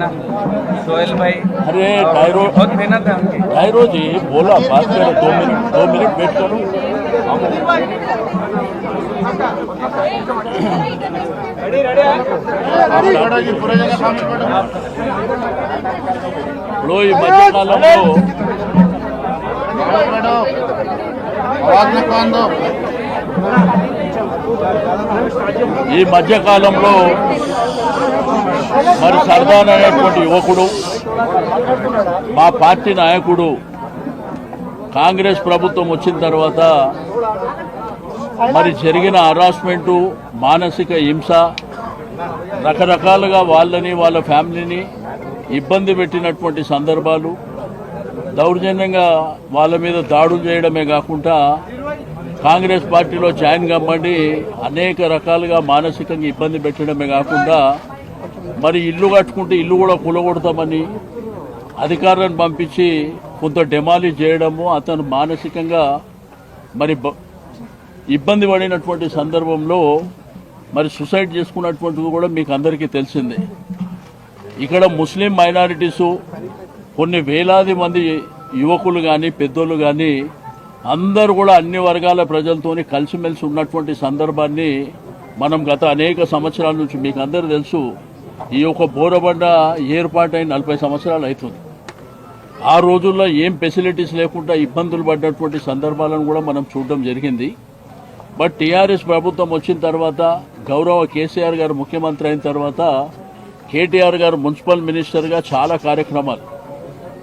ना सोहेल भाई अरे डायरो बहुत मेहनत है उनकी डायरो जी बोला बात करो दो मिनट दो मिनट वेट करो ఇప్పుడు ఈ మధ్యకాలంలో ఈ మధ్యకాలంలో మరి సర్దాన్ అనేటువంటి యువకుడు మా పార్టీ నాయకుడు కాంగ్రెస్ ప్రభుత్వం వచ్చిన తర్వాత మరి జరిగిన హరాస్మెంటు మానసిక హింస రకరకాలుగా వాళ్ళని వాళ్ళ ఫ్యామిలీని ఇబ్బంది పెట్టినటువంటి సందర్భాలు దౌర్జన్యంగా వాళ్ళ మీద దాడులు చేయడమే కాకుండా కాంగ్రెస్ పార్టీలో జాయిన్ కమ్మండి అనేక రకాలుగా మానసికంగా ఇబ్బంది పెట్టడమే కాకుండా మరి ఇల్లు కట్టుకుంటే ఇల్లు కూడా కూలగొడతామని అధికారులను పంపించి కొంత డెమాలిష్ చేయడము అతను మానసికంగా మరి బ- ఇబ్బంది పడినటువంటి సందర్భంలో మరి సుసైడ్ చేసుకున్నటువంటిది కూడా మీకు అందరికీ తెలిసిందే. ఇక్కడ ముస్లిం మైనారిటీసు కొన్ని వేలాది మంది యువకులు కానీ పెద్దోళ్ళు కానీ అందరూ కూడా అన్ని వర్గాల ప్రజలతోని కలిసిమెలిసి ఉన్నటువంటి సందర్భాన్ని మనం గత అనేక సంవత్సరాల నుంచి మీకు అందరూ తెలుసు. ఈ యొక్క బోరబండ ఏర్పాటైన నలభై సంవత్సరాలు అవుతుంది. ఆ రోజుల్లో ఏం ఫెసిలిటీస్ లేకుండా ఇబ్బందులు పడ్డటువంటి సందర్భాలను కూడా మనం చూడడం జరిగింది. బట్ టీఆర్ఎస్ ప్రభుత్వం వచ్చిన తర్వాత గౌరవ కేసీఆర్ గారు ముఖ్యమంత్రి అయిన తర్వాత కేటీఆర్ గారు మున్సిపల్ మినిస్టర్గా చాలా కార్యక్రమాలు.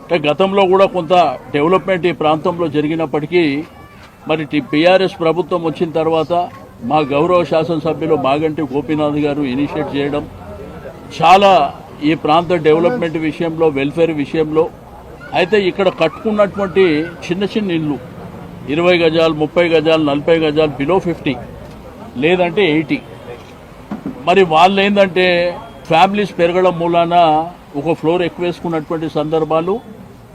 అంటే గతంలో కూడా కొంత డెవలప్మెంట్ ఈ ప్రాంతంలో జరిగినప్పటికీ మరి టీఆర్ఎస్ ప్రభుత్వం వచ్చిన తర్వాత మా గౌరవ శాసనసభ్యులు మాగంటి గోపీనాథ్ గారు ఇనిషియేట్ చేయడం చాలా ఈ ప్రాంత డెవలప్మెంట్ విషయంలో వెల్ఫేర్ విషయంలో అయితే ఇక్కడ కట్టుకున్నటువంటి చిన్న చిన్న ఇల్లు ఇరవై గజాలు ముప్పై గజాలు నలభై గజాలు బిలో ఫిఫ్టీ లేదంటే ఎయిటీ మరి వాళ్ళు ఏంటంటే ఫ్యామిలీస్ పెరగడం మూలాన ఒక ఫ్లోర్ ఎక్కువ వేసుకున్నటువంటి సందర్భాలు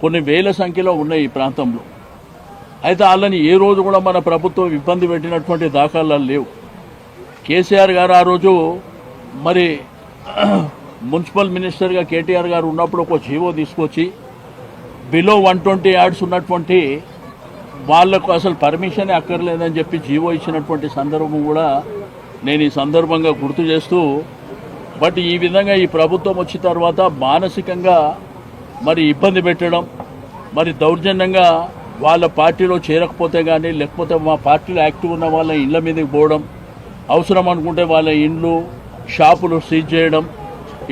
కొన్ని వేల సంఖ్యలో ఉన్నాయి ఈ ప్రాంతంలో. అయితే వాళ్ళని ఏ రోజు కూడా మన ప్రభుత్వం ఇబ్బంది పెట్టినటువంటి దాఖలాలు లేవు. కేసీఆర్ గారు ఆ రోజు మరి మున్సిపల్ మినిస్టర్గా కేటీఆర్ గారు ఉన్నప్పుడు ఒక జీవో తీసుకొచ్చి బిలో వన్ ట్వంటీ యాడ్స్ ఉన్నటువంటి వాళ్ళకు అసలు పర్మిషన్ అక్కర్లేదని చెప్పి జీవో ఇచ్చినటువంటి సందర్భం కూడా నేను ఈ సందర్భంగా గుర్తు చేస్తూ బట్ ఈ విధంగా ఈ ప్రభుత్వం వచ్చిన తర్వాత మానసికంగా మరి ఇబ్బంది పెట్టడం మరి దౌర్జన్యంగా వాళ్ళ పార్టీలో చేరకపోతే కానీ లేకపోతే మా పార్టీలో యాక్టివ్ ఉన్న వాళ్ళ ఇళ్ళ మీదకి పోవడం అవసరం అనుకుంటే వాళ్ళ ఇండ్లు షాపులు సీజ్ చేయడం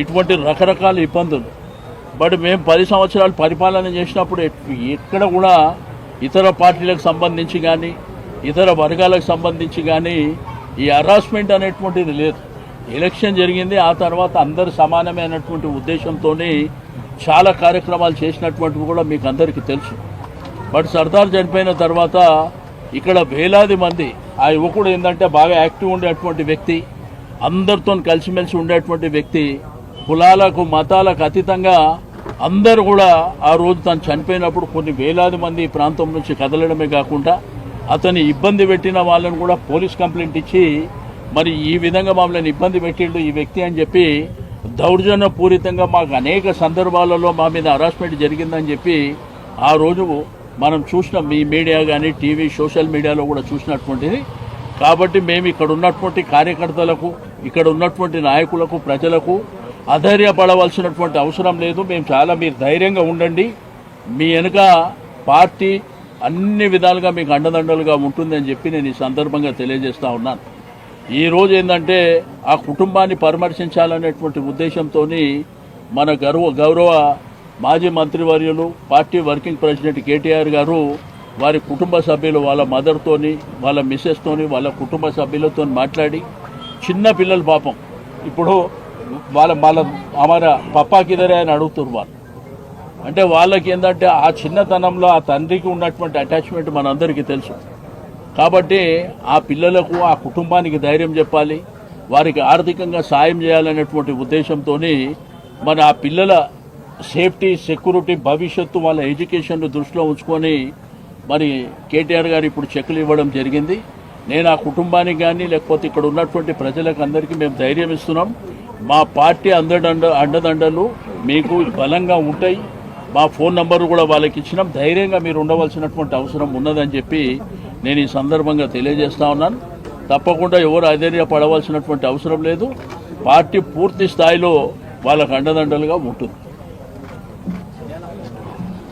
ఇటువంటి రకరకాల ఇబ్బందులు. బట్ మేము పది సంవత్సరాలు పరిపాలన చేసినప్పుడు ఎక్కడ కూడా ఇతర పార్టీలకు సంబంధించి కానీ ఇతర వర్గాలకు సంబంధించి కానీ ఈ హరాస్మెంట్ అనేటువంటిది లేదు. ఎలక్షన్ జరిగింది ఆ తర్వాత అందరు సమానమైనటువంటి ఉద్దేశంతోనే చాలా కార్యక్రమాలు చేసినటువంటివి కూడా మీకు అందరికీ తెలుసు. బట్ సర్దార్ చనిపోయిన తర్వాత ఇక్కడ వేలాది మంది ఆ యువకుడు ఏంటంటే బాగా యాక్టివ్ ఉండేటువంటి వ్యక్తి. అందరితో కలిసిమెలిసి ఉండేటువంటి వ్యక్తి కులాలకు మతాలకు అతీతంగా అందరూ కూడా ఆ రోజు తను చనిపోయినప్పుడు కొన్ని వేలాది మంది ఈ ప్రాంతం నుంచి కదలడమే కాకుండా అతని ఇబ్బంది పెట్టిన వాళ్ళని కూడా పోలీస్ కంప్లైంట్ ఇచ్చి మరి ఈ విధంగా మమ్మల్ని ఇబ్బంది పెట్టిండు ఈ వ్యక్తి అని చెప్పి దౌర్జన్యపూరితంగా మాకు అనేక సందర్భాలలో మా మీద హరాస్మెంట్ జరిగిందని చెప్పి ఆ రోజు మనం చూసిన మీ మీడియా కానీ టీవీ సోషల్ మీడియాలో కూడా చూసినటువంటిది. కాబట్టి మేము ఇక్కడ ఉన్నటువంటి కార్యకర్తలకు ఇక్కడ ఉన్నటువంటి నాయకులకు ప్రజలకు అధైర్యపడవలసినటువంటి అవసరం లేదు. మేము చాలా మీరు ధైర్యంగా ఉండండి. మీ వెనుక పార్టీ అన్ని విధాలుగా మీకు అండదండలుగా ఉంటుందని చెప్పి నేను ఈ సందర్భంగా తెలియజేస్తా ఉన్నాను. ఈ ఏంటంటే ఆ కుటుంబాన్ని పరామర్శించాలనేటువంటి ఉద్దేశంతో మన గౌరవ గౌరవ మాజీ మంత్రివర్యులు పార్టీ వర్కింగ్ ప్రెసిడెంట్ కేటీఆర్ గారు వారి కుటుంబ సభ్యులు వాళ్ళ మదర్తోని వాళ్ళ మిస్సెస్తోని వాళ్ళ కుటుంబ సభ్యులతో మాట్లాడి చిన్న పిల్లలు పాపం. ఇప్పుడు వాళ్ళ వాళ్ళ అమర పప్పాకిదరే అని అడుగుతున్నారు వాళ్ళు. అంటే వాళ్ళకి ఏంటంటే ఆ చిన్నతనంలో ఆ తండ్రికి ఉన్నటువంటి అటాచ్మెంట్ మనందరికీ తెలుసు. కాబట్టి ఆ పిల్లలకు ఆ కుటుంబానికి ధైర్యం చెప్పాలి. వారికి ఆర్థికంగా సాయం చేయాలనేటువంటి ఉద్దేశంతో మన ఆ పిల్లల సేఫ్టీ సెక్యూరిటీ భవిష్యత్తు వాళ్ళ ఎడ్యుకేషన్ను దృష్టిలో ఉంచుకొని మరి కేటీఆర్ గారు ఇప్పుడు చెక్కులు ఇవ్వడం జరిగింది. నేను ఆ కుటుంబానికి కానీ లేకపోతే ఇక్కడ ఉన్నటువంటి ప్రజలకు అందరికీ మేము ధైర్యం ఇస్తున్నాం. మా పార్టీ అందడండ అండదండలు మీకు బలంగా ఉంటాయి. మా ఫోన్ నంబర్ కూడా వాళ్ళకి ఇచ్చినాం. ధైర్యంగా మీరు ఉండవలసినటువంటి అవసరం ఉన్నదని చెప్పి నేను ఈ సందర్భంగా తెలియజేస్తా ఉన్నాను. తప్పకుండా ఎవరు అధైర్యపడవలసినటువంటి అవసరం లేదు. పార్టీ పూర్తి స్థాయిలో వాళ్ళకు అండదండలుగా ఉంటుంది.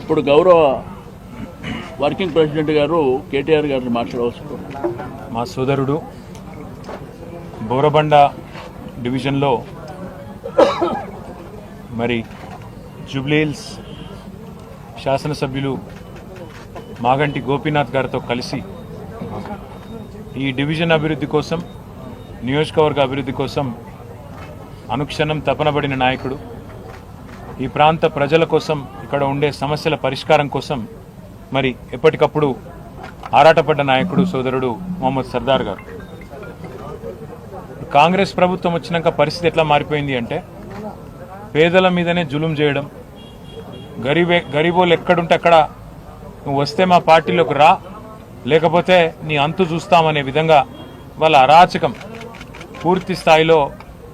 ఇప్పుడు గౌరవ వర్కింగ్ ప్రెసిడెంట్ గారు కేటీఆర్ గారిని మాట్లాడవచ్చు మా సోదరుడు బోరబండ డివిజన్లో మరి జూబ్లీహిల్స్ శాసనసభ్యులు మాగంటి గోపీనాథ్ గారితో కలిసి ఈ డివిజన్ అభివృద్ధి కోసం నియోజకవర్గ అభివృద్ధి కోసం అనుక్షణం తపనబడిన నాయకుడు. ఈ ప్రాంత ప్రజల కోసం ఇక్కడ ఉండే సమస్యల పరిష్కారం కోసం మరి ఎప్పటికప్పుడు ఆరాటపడ్డ నాయకుడు సోదరుడు మొహమ్మద్ సర్దార్ గారు. కాంగ్రెస్ ప్రభుత్వం వచ్చినాక పరిస్థితి ఎట్లా మారిపోయింది అంటే పేదల మీదనే జులుం చేయడం గరీబే గరీబోళ్ళు ఎక్కడుంటే అక్కడ నువ్వు వస్తే మా పార్టీలోకి రా లేకపోతే నీ అంతు చూస్తామనే విధంగా వాళ్ళ అరాచకం పూర్తి స్థాయిలో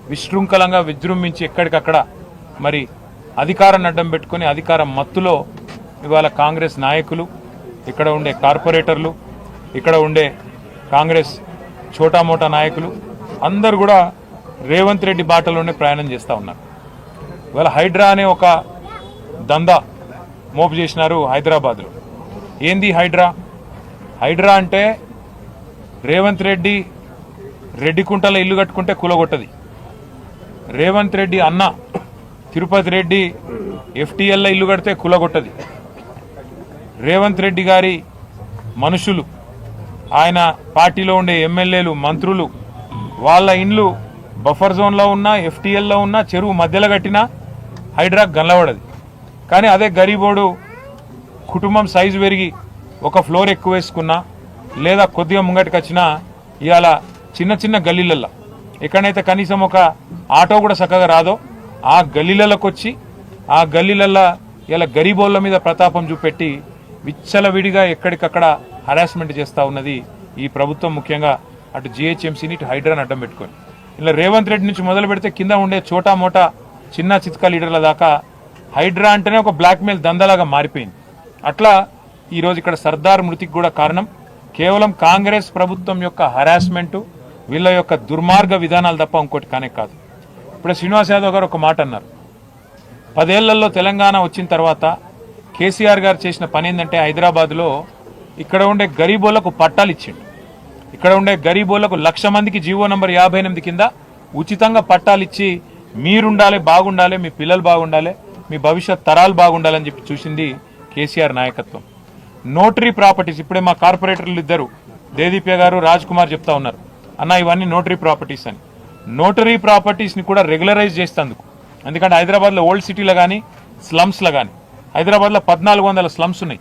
విశృంఖలంగా విజృంభించి ఎక్కడికక్కడ మరి అధికారాన్ని అడ్డం పెట్టుకొని అధికారం మత్తులో ఇవాళ కాంగ్రెస్ నాయకులు ఇక్కడ ఉండే కార్పొరేటర్లు ఇక్కడ ఉండే కాంగ్రెస్ చోటామోటా నాయకులు అందరు కూడా రేవంత్ రెడ్డి బాటలోనే ప్రయాణం చేస్తూ ఉన్నారు. ఇవాళ హైడ్రా అనే ఒక దందా మోపు చేసినారు హైదరాబాద్లో. ఏంది హైడ్రా? హైడ్రా అంటే రేవంత్ రెడ్డి రెడ్డికుంటలో ఇల్లు కట్టుకుంటే కులగొట్టది. రేవంత్ రెడ్డి అన్న తిరుపతి రెడ్డి ఎఫ్టీఎల్లో ఇల్లు కడితే కులగొట్టది. రేవంత్ రెడ్డి గారి మనుషులు ఆయన పార్టీలో ఉండే ఎమ్మెల్యేలు మంత్రులు వాళ్ళ ఇండ్లు బఫర్ జోన్లో ఉన్న ఎఫ్టీఎల్లో ఉన్న చెరువు మధ్యలో కట్టినా హైడ్రా గల్లబడదు. కానీ అదే గరీబోడు కుటుంబం సైజు పెరిగి ఒక ఫ్లోర్ ఎక్కువ వేసుకున్నా లేదా కొద్దిగా ముంగటికి వచ్చినా ఇవాళ చిన్న చిన్న గల్లీలల్లో. ఎక్కడైతే కనీసం ఒక ఆటో కూడా చక్కగా రాదో ఆ గల్లీలలోకి వచ్చి ఆ గల్లీలల్లో ఇలా గరీబోళ్ళ మీద ప్రతాపం చూపెట్టి విచ్చలవిడిగా ఎక్కడికక్కడ హరాస్మెంట్ చేస్తూ ఉన్నది ఈ ప్రభుత్వం ముఖ్యంగా. అటు జిహెచ్ఎంసీని ఇటు హైడ్రాని అడ్డం పెట్టుకొని. ఇలా రేవంత్ రెడ్డి నుంచి మొదలు పెడితే కింద ఉండే చోటా మోటా చిన్న చిత్క లీడర్ల దాకా హైడ్రా అంటేనే ఒక బ్లాక్మెయిల్ దందలాగా మారిపోయింది. అట్లా ఈరోజు ఇక్కడ సర్దార్ మృతికి కూడా కారణం. కేవలం కాంగ్రెస్ ప్రభుత్వం యొక్క హరాస్మెంటు వీళ్ళ యొక్క దుర్మార్గ విధానాలు తప్ప ఇంకోటి కానే కాదు. ఇప్పుడు శ్రీనివాస్ యాదవ్ గారు ఒక మాట అన్నారు. పదేళ్ళలో తెలంగాణ వచ్చిన తర్వాత కేసీఆర్ గారు చేసిన పని ఏంటంటే హైదరాబాద్లో ఇక్కడ ఉండే గరీబోళ్ళకు పట్టాలు ఇచ్చిండు. ఇక్కడ ఉండే గరీబోళ్ళకు లక్ష మందికి జీవో నంబర్ యాభై ఎనిమిది కింద ఉచితంగా పట్టాలు ఇచ్చి మీరుండాలి బాగుండాలి మీ పిల్లలు బాగుండాలి మీ భవిష్యత్ తరాలు బాగుండాలని చెప్పి చూసింది కేసీఆర్ నాయకత్వం. నోటరీ ప్రాపర్టీస్ ఇప్పుడే మా కార్పొరేటర్లు ఇద్దరు దేదీప్య గారు రాజ్ కుమార్ చెప్తా ఉన్నారు. అన్న ఇవన్నీ నోటరీ ప్రాపర్టీస్ అని. నోటరీ ప్రాపర్టీస్ని కూడా రెగ్యులరైజ్ చేస్తందుకు. ఎందుకంటే హైదరాబాద్లో ఓల్డ్ సిటీలో కానీ స్లమ్స్లో కానీ. హైదరాబాద్లో పద్నాలుగు వందల స్లమ్స్ ఉన్నాయి.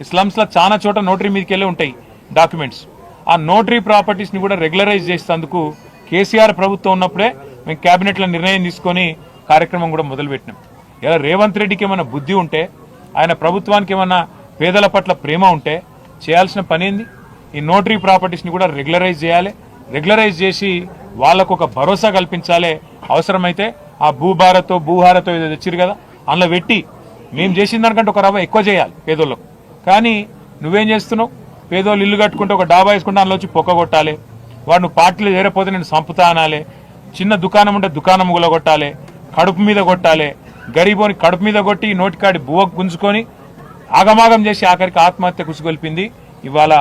ఈ స్లమ్స్లో చాలా చోట నోటరీ మీదకి వెళ్ళి ఉంటాయి డాక్యుమెంట్స్. ఆ నోటరీ ప్రాపర్టీస్ని కూడా రెగ్యులరైజ్ చేసేందుకు కేసీఆర్ ప్రభుత్వం ఉన్నప్పుడే మేము క్యాబినెట్లో నిర్ణయం తీసుకొని కార్యక్రమం కూడా మొదలుపెట్టినాం. ఇలా రేవంత్ రెడ్డికి ఏమైనా బుద్ధి ఉంటే ఆయన ప్రభుత్వానికి ఏమైనా పేదల పట్ల ప్రేమ ఉంటే చేయాల్సిన పనేంది ఈ నోటరీ ప్రాపర్టీస్ని కూడా రెగ్యులరైజ్ చేయాలి. రెగ్యులరైజ్ చేసి వాళ్ళకు ఒక భరోసా కల్పించాలి అవసరమైతే ఆ భూభారతో భూహారతో ఏదో తెచ్చిరు కదా అందులో పెట్టి మేము చేసిన దానికంటే ఒక రవ్వ ఎక్కువ చేయాలి పేదోళ్ళకు. కానీ నువ్వేం చేస్తున్నావు? పేదోళ్ళు ఇల్లు కట్టుకుంటే ఒక డాబా వేసుకుంటే అందులో వచ్చి పొక్క కొట్టాలి. వాడు నువ్వు పార్టీలో చేరపోతే నేను సంపుతా అనాలి. చిన్న దుకాణం ఉంటే దుకాణం గులగొట్టాలి కడుపు మీద కొట్టాలి. గరీబోని కడుపు మీద కొట్టి నోటికాడి బువ్వ గుంజుకొని ఆగమాగం చేసి ఆఖరికి ఆత్మహత్య కుసిగొల్పింది ఇవాళ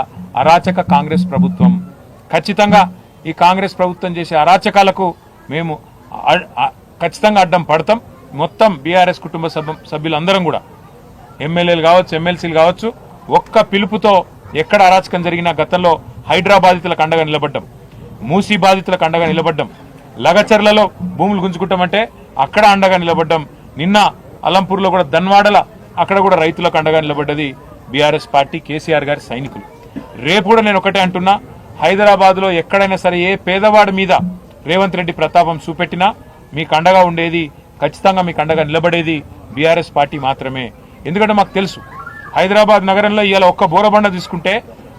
అరాచక కాంగ్రెస్ ప్రభుత్వం. ఖచ్చితంగా ఈ కాంగ్రెస్ ప్రభుత్వం చేసే అరాచకాలకు మేము ఖచ్చితంగా అడ్డం పడతాం. మొత్తం బీఆర్ఎస్ కుటుంబ సభ్య సభ్యులందరం కూడా. ఎమ్మెల్యేలు కావచ్చు ఎమ్మెల్సీలు కావచ్చు ఒక్క పిలుపుతో ఎక్కడ అరాచకం జరిగినా గతంలో హైడ్రా బాధితులకు అండగా నిలబడ్డం మూసీ బాధితులకు అండగా నిలబడ్డం లగచర్లలో భూములు గుంజుకుంటామంటే అక్కడ అండగా నిలబడ్డం నిన్న అలంపూర్లో కూడా దన్వాడల అక్కడ కూడా రైతులకు అండగా నిలబడ్డది బీఆర్ఎస్ పార్టీ కేసీఆర్ గారి సైనికులు. రేపు కూడా నేను ఒకటే అంటున్నా హైదరాబాద్లో ఎక్కడైనా సరే ఏ పేదవాడి మీద రేవంత్ రెడ్డి ప్రతాపం చూపెట్టినా మీకు అండగా ఉండేది ఖచ్చితంగా మీకు అండగా నిలబడేది బీఆర్ఎస్ పార్టీ మాత్రమే. ఎందుకంటే మాకు తెలుసు హైదరాబాద్ నగరంలో ఇవాళ ఒక్క బోరబండ తీసుకుంటే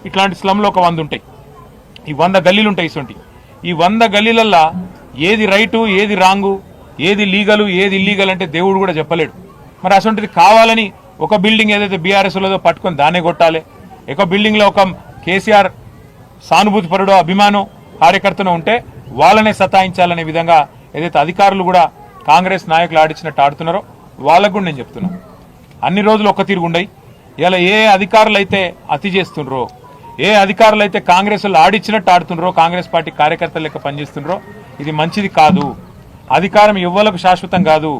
ఇట్లాంటి స్లమ్లో ఒక వంద ఉంటాయి. ఈ వంద గల్లీలు ఉంటాయి ఇటువంటి. ఈ వంద గల్లీలల్లా ఏది రైటు ఏది రాంగు ఏది లీగలు ఏది ఇల్లీగల్ అంటే దేవుడు కూడా చెప్పలేడు. మరి అసొంటిది కావాలని ఒక బిల్డింగ్ ఏదైతే బీఆర్ఎస్ లేదో పట్టుకొని దాన్నే కొట్టాలి. ఒక బిల్డింగ్లో ఒక కేసీఆర్ సానుభూతిపరుడు అభిమానం కార్యకర్తను ఉంటే వాళ్ళనే సతాయించాలనే విధంగా ఏదైతే అధికారులు కూడా కాంగ్రెస్ నాయకులు ఆడిచ్చినట్టు ఆడుతున్నారో వాళ్ళకు కూడా నేను చెప్తున్నాను అన్ని రోజులు ఒక్క తీరు ఉండయి ఇలా ఏ అధికారులు అయితే అతి చేస్తుండ్రో ఏ అధికారులు అయితే కాంగ్రెస్ వాళ్ళు ఆడిచ్చినట్టు ఆడుతుండ్రో కాంగ్రెస్ పార్టీ కార్యకర్తలు లెక్క పనిచేస్తుండ్రో ఇది మంచిది కాదు. అధికారం ఇవ్వలకు శాశ్వతం కాదు.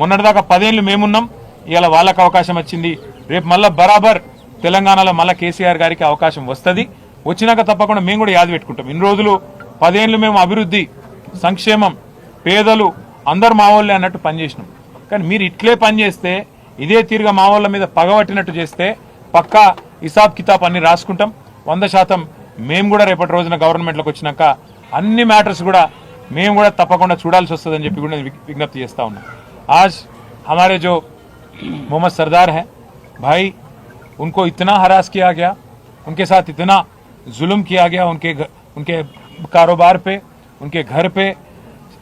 మొన్నటిదాకా పదేళ్ళు మేమున్నాం. ఇలా వాళ్ళకు అవకాశం వచ్చింది. రేపు మళ్ళీ బరాబర్ తెలంగాణలో మళ్ళీ కేసీఆర్ గారికి అవకాశం వస్తుంది. వచ్చినాక తప్పకుండా మేము కూడా యాది పెట్టుకుంటాం. ఇన్ని రోజులు పదేళ్ళు మేము అభివృద్ధి సంక్షేమం పేదలు అందరు మా వాళ్ళే అన్నట్టు పనిచేసినాం కానీ మీరు ఇట్లే పనిచేస్తే ఇదే తీరుగా మా వాళ్ళ మీద పగబట్టినట్టు చేస్తే పక్కా హిసాబ్ కితాబ్ అన్ని రాసుకుంటాం వంద శాతం మేము కూడా రేపటి రోజున గవర్నమెంట్లోకి వచ్చినాక అన్ని మ్యాటర్స్ కూడా మేము కూడా తప్పకుండా చూడాల్సి వస్తుందని చెప్పి కూడా నేను విజ్ఞ- విజ్ఞప్తి చేస్తా ఉన్నా आज हमारे जो मोहम्मद सरदार हैं भाई उनको इतना हरास किया गया उनके साथ इतना जुल्म किया गया उनके घ- उनके कारोबार पे उनके घर पे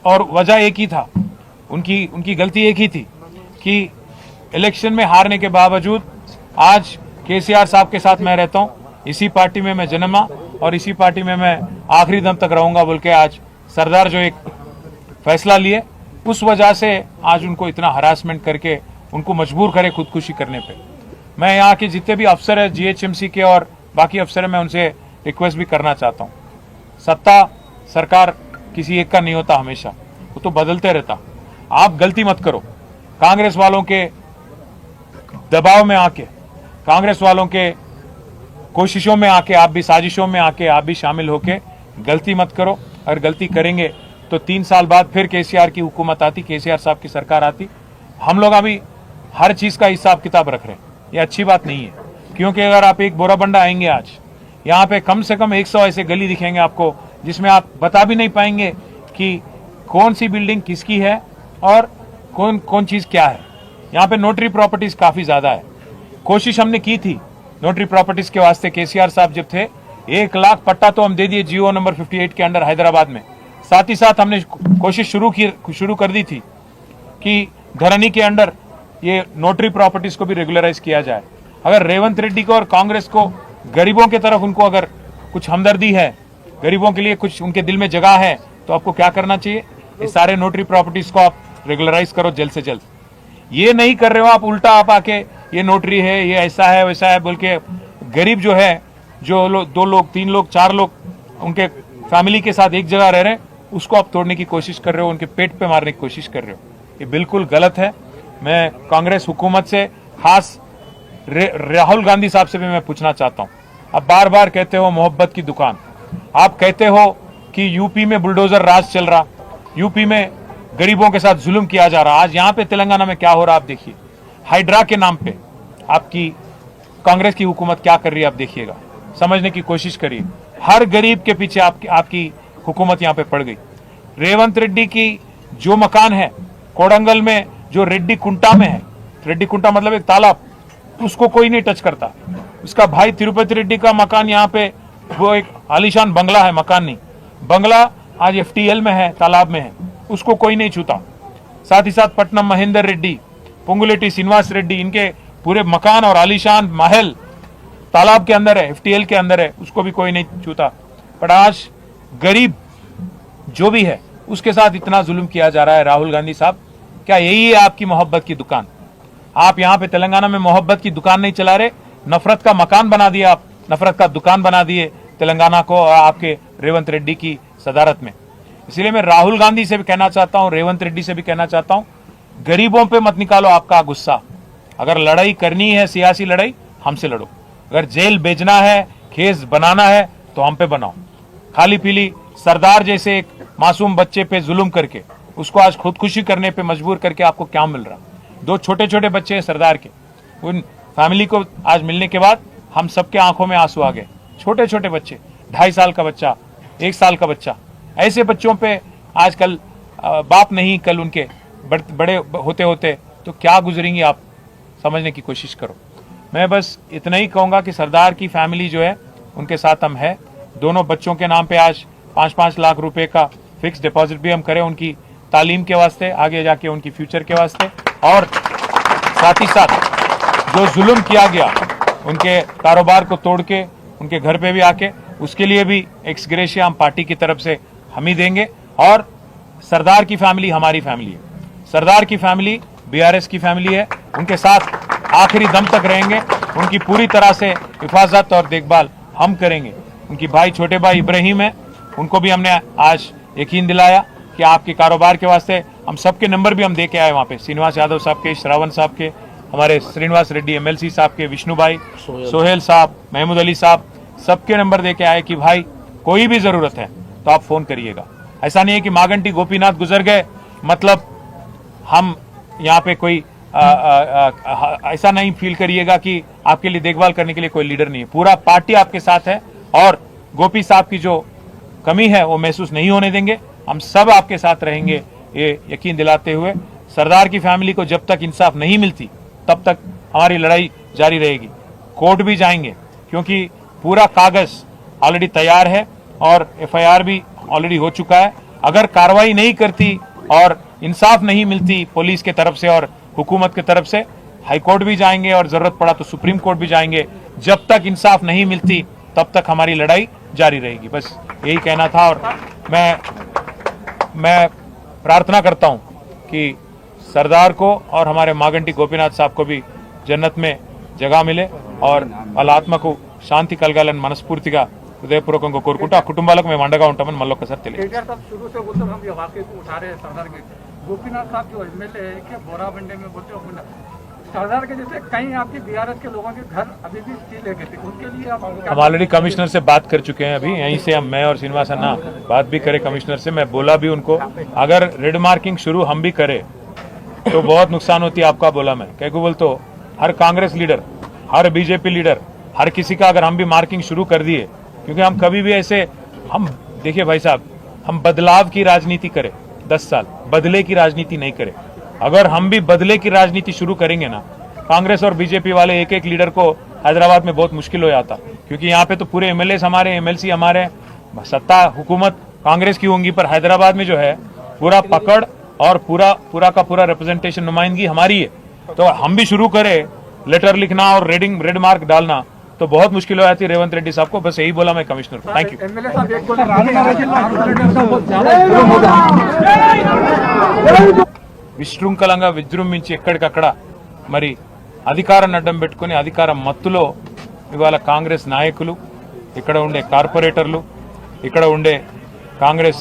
और वजह एक ही था। उनकी उनकी गलती एक ही थी कि इलेक्शन में हारने के बावजूद आज केसीआर साहब के साथ मैं रहता हूँ। इसी पार्टी में मैं जन्मा और इसी पार्टी में मैं आखिरी दम तक रहूँगा बोल के आज सरदार जो एक फैसला लिए, उस वजह से आज उनको इतना हरासमेंट करके उनको मजबूर करे खुदकुशी करने पे। मैं यहाँ के जितने भी अफसर है, जीएचएमसी के और बाकी अफसर है, मैं उनसे रिक्वेस्ट भी करना चाहता हूँ। सत्ता सरकार किसी एक का नहीं होता हमेशा। वो तो बदलते रहता। आप गलती मत करो। कांग्रेस वालों के दबाव में आके, कांग्रेस वालों के कोशिशों में आके, आप भी साजिशों में आके, आप भी शामिल होके गलती मत करो। अगर गलती करेंगे तो तीन साल बाद फिर केसीआर की हुकूमत आती, केसीआर साहब की सरकार आती। हम लोग अभी हर चीज़ का हिसाब किताब रख रहे हैं। ये अच्छी बात नहीं है। क्योंकि अगर आप एक बोराबंडा आएँगे आज, यहाँ पे कम से कम 100 ऐसे गली दिखेंगे आपको जिसमें आप बता भी नहीं पाएँगे कि कौन सी बिल्डिंग किसकी है और कौन कौन चीज़ क्या है। यहाँ पे नोटरी प्रॉपर्टीज़ काफ़ी ज़्यादा है। कोशिश हमने की थी नोटरी प्रॉपर्टीज़ के वास्ते। केसीआर साहब जब थे, एक लाख पट्टा तो हम दे दिए जियो नंबर 58 के अंडर हैदराबाद में। साथ ही साथ हमने कोशिश शुरू की, शुरू कर दी थी कि धरनी के अंडर ये नोटरी प्रॉपर्टीज़ को भी रेगुलराइज किया जाए। अगर रेवंत रेड्डी को और कांग्रेस को गरीबों की तरफ़ उनको अगर कुछ हमदर्दी है गरीबों के लिए कुछ उनके दिल में जगह है तो आपको क्या करना चाहिए? ये सारे नोटरी प्रॉपर्टीज़ को आप रेगुलराइज करो जल्द से जल्द। ये नहीं कर रहे हो आप उल्टा आप आके ये नोटरी है ये ऐसा है वैसा है बोल के गरीब जो है जो लो, दो लोग तीन लोग चार लोग उनके फैमिली के साथ एक जगह रह रहे हैं उसको आप तोड़ने की कोशिश कर रहे हो उनके पेट पे मारने की कोशिश कर रहे हो। ये बिल्कुल गलत है। मैं कांग्रेस हुकूमत से खास राहुल गांधी साहब से भी मैं पूछना चाहता हूँ। आप बार बार कहते हो मोहब्बत की दुकान। आप कहते हो कि यूपी में बुलडोजर राज चल रहा यूपी में गरीबों के साथ जुल्म किया जा रहा, आज यहाँ पे तेलंगाना में क्या हो रहा आप देखिए। हाइड्रा के नाम पे आपकी कांग्रेस की हुकूमत क्या कर रही है आप देखिएगा। समझने की कोशिश करिए। हर गरीब के पीछे आपकी आपकी हुकूमत यहाँ पे पड़ गई। रेवंत रेड्डी की जो मकान है, कोडंगल में जो रेड्डी कुंटा में है, रेड्डी कुंटा मतलब एक तालाब, उसको कोई नहीं टच करता। उसका भाई तिरुपति रेड्डी का मकान यहाँ पे वो एक आलिशान बंगला है मकान नहीं। बंगला आज एफटीएल में है, तालाब में है। उसको कोई नहीं छूता। साथ ही साथ पटनम महेंद्र रेड्डी, पुंगुलेटी श्रीनिवास रेड्डी, इनके पूरे मकान और आलिशान महल तालाब के अंदर है एफटीएल के अंदर है, उसको भी कोई नहीं छूता। पर आज गरीब जो भी है, उसके साथ इतना जुल्म किया जा रहा है, राहुल गांधी साहब। क्या यही है आपकी मोहब्बत की दुकान? आप यहाँ पे तेलंगाना में मोहब्बत की दुकान नहीं चला रहे, नफरत का मकान बना दिया आप। नफरत का दुकान बना दिए तेलंगाना को और आपके रेवंत रेड्डी की सदारत में। इसलिए मैं राहुल गांधी से भी कहना चाहता हूँ, रेवंत रेड्डी से भी कहना चाहता हूँ, गरीबों पे मत निकालो आपका गुस्सा। अगर लड़ाई करनी है, सियासी लड़ाई, हमसे लड़ो। अगर जेल भेजना है, खेस बनाना है तो हम पे बनाओ। खाली पीली सरदार जैसे एक मासूम बच्चे पे जुल्म करके, उसको आज खुदकुशी करने पे मजबूर करके आपको क्या मिल रहा? दो छोटे छोटे बच्चे हैं सरदार के। उन फैमिली को आज मिलने के बाद हम सबके आँखों में आँसू आ गए। छोटे छोटे बच्चे, ढाई साल का बच्चा, एक साल का बच्चा। ऐसे बच्चों पे आजकल बाप नहीं, कल उनके बड़- बड़े होते होते तो क्या गुजरेंगी आप? समझने की कोशिश करो। मैं बस इतना ही कहूँगा कि सरदार की फैमिली जो है, उनके साथ हम है। दोनों बच्चों के नाम पे आज पाँच पाँच लाख रुपए का फिक्स डिपॉजिट भी हम करें उनकी तालीम के वास्ते, आगे जाके उनकी फ्यूचर के वास्ते। और साथ ही साथ जो जुल्म किया गया उनके कारोबार को तोड़ के, उनके घर पे भी आके, उसके लिए भी एक्सग्रेशिया हम पार्टी की तरफ़ से हम ही देंगे। और सरदार की फैमिली हमारी फैमिली है। सरदार की फैमिली बीआरएस की फैमिली है। उनके साथ आखिरी दम तक रहेंगे। उनकी पूरी तरह से हिफाजत और देखभाल हम करेंगे। उनकी भाई, छोटे भाई इब्राहिम है। उनको भी हमने आज यकीन दिलाया कि आपके कारोबार के वास्ते हम सबके नंबर भी हम दे के आए वहाँ पे। श्रीनिवास यादव साहब के, श्रावण साहब के हमारे श्रीनिवास रेड्डी एमएलसी साहब के विष्णु भाई सोहेल। साहब महमूद अली साहब सबके नंबर दे के आए कि भाई कोई भी ज़रूरत है तो आप फ़ोन करिएगा। ऐसा नहीं है कि मागंटी गोपीनाथ गुजर गए मतलब हम यहाँ पे कोई आ, आ, आ, ऐसा नहीं फील करिएगा कि आपके लिए देखभाल करने के लिए कोई लीडर नहीं है। पूरा पार्टी आपके साथ है और गोपी साहब की जो कमी है वो महसूस नहीं होने देंगे। हम सब आपके साथ रहेंगे ये यकीन दिलाते हुए। सरदार की फैमिली को जब तक इंसाफ नहीं मिलती तब तक हमारी लड़ाई जारी रहेगी। कोर्ट भी जाएँगे, क्योंकि पूरा कागज़ ऑलरेडी तैयार है और एफआईआर भी ऑलरेडी हो चुका है। अगर कार्रवाई नहीं करती और इंसाफ नहीं मिलती पुलिस के तरफ़ से और हुकूमत की तरफ़ से हाई कोर्ट भी जाएँगे और ज़रूरत पड़ा तो सुप्रीम कोर्ट भी जाएँगे। जब तक इंसाफ नहीं मिलती, तब तक हमारी लड़ाई जारी रहेगी। बस यही कहना था और मैं मैं प्रार्थना करता हूँ कि सरदार को और हमारे मागंटी गोपीनाथ साहब को भी जन्नत में जगह मिले और వాళ్ళ ఆత్మకు శాంతి కలగాలని మనస్ఫూర్తిగా హృదయపూర్వకంగా కోరుకుంటూ ఆ కుటుంబాలకు మేము అండగా ఉంటామని మళ్ళీ ఒకసారి తెలియదు केटीआर साहब शुरू से बोलते हम ये वाकई को उठा रहे हैं सरदार के गोपीनाथ साहब जो एमएलए है कि बोराबंडे में बोलते हो अपना सरदार के जैसे कई आपके बीआरएस के लोगों के घर अभी भी स्टील है थे उनके लिए आप क्या हम ऑलरेडी कमिश्नर से बात कर चुके हैं अभी यहीं से हम मैं और श्रीनिवास अन्ना बात भी करें कमिश्नर से मैं बोला भी उनको अगर रेड मार्किंग शुरू हम भी करें तो बहुत नुकसान होती है आपका बोला मैं। क्या बोल तो हर कांग्रेस लीडर, हर बीजेपी लीडर, हर किसी का अगर हम भी मार्किंग शुरू कर दिए, क्योंकि हम कभी भी ऐसे, हम, देखिए भाई साहब, हम बदलाव की राजनीति करें, दस साल, बदले की राजनीति नहीं करें। अगर हम भी बदले की राजनीति शुरू करेंगे ना, कांग्रेस और बीजेपी वाले एक एक लीडर को हैदराबाद में बहुत मुश्किल हो जाता, क्योंकि यहाँ पे तो पूरे एमएलए हमारे एमएलसी हमारे, सत्ता, हुकूमत कांग्रेस की होंगी, पर हैदराबाद में जो है, पूरा पकड़ और पूरा पूरा का पूरा रिप्रेजेंटेशन नुमाइंदगी हमारी है तो हम भी शुरू करें लेटर लिखना और रेडिंग रेड मार्क डालना तो बहुत मुश्किल हो जाती है रेवंत रेड्डी साहब को बस यही बोला मैं कमिश्नर को थैंक यू एमएलए साहब एक बोले విశృంఖలంగా విజృంభించి ఎక్కడికక్కడ మరి అధికారాన్ని అడ్డం పెట్టుకుని అధికార మత్తులో ఇవాళ కాంగ్రెస్ నాయకులు ఇక్కడ ఉండే కార్పొరేటర్లు ఇక్కడ ఉండే కాంగ్రెస్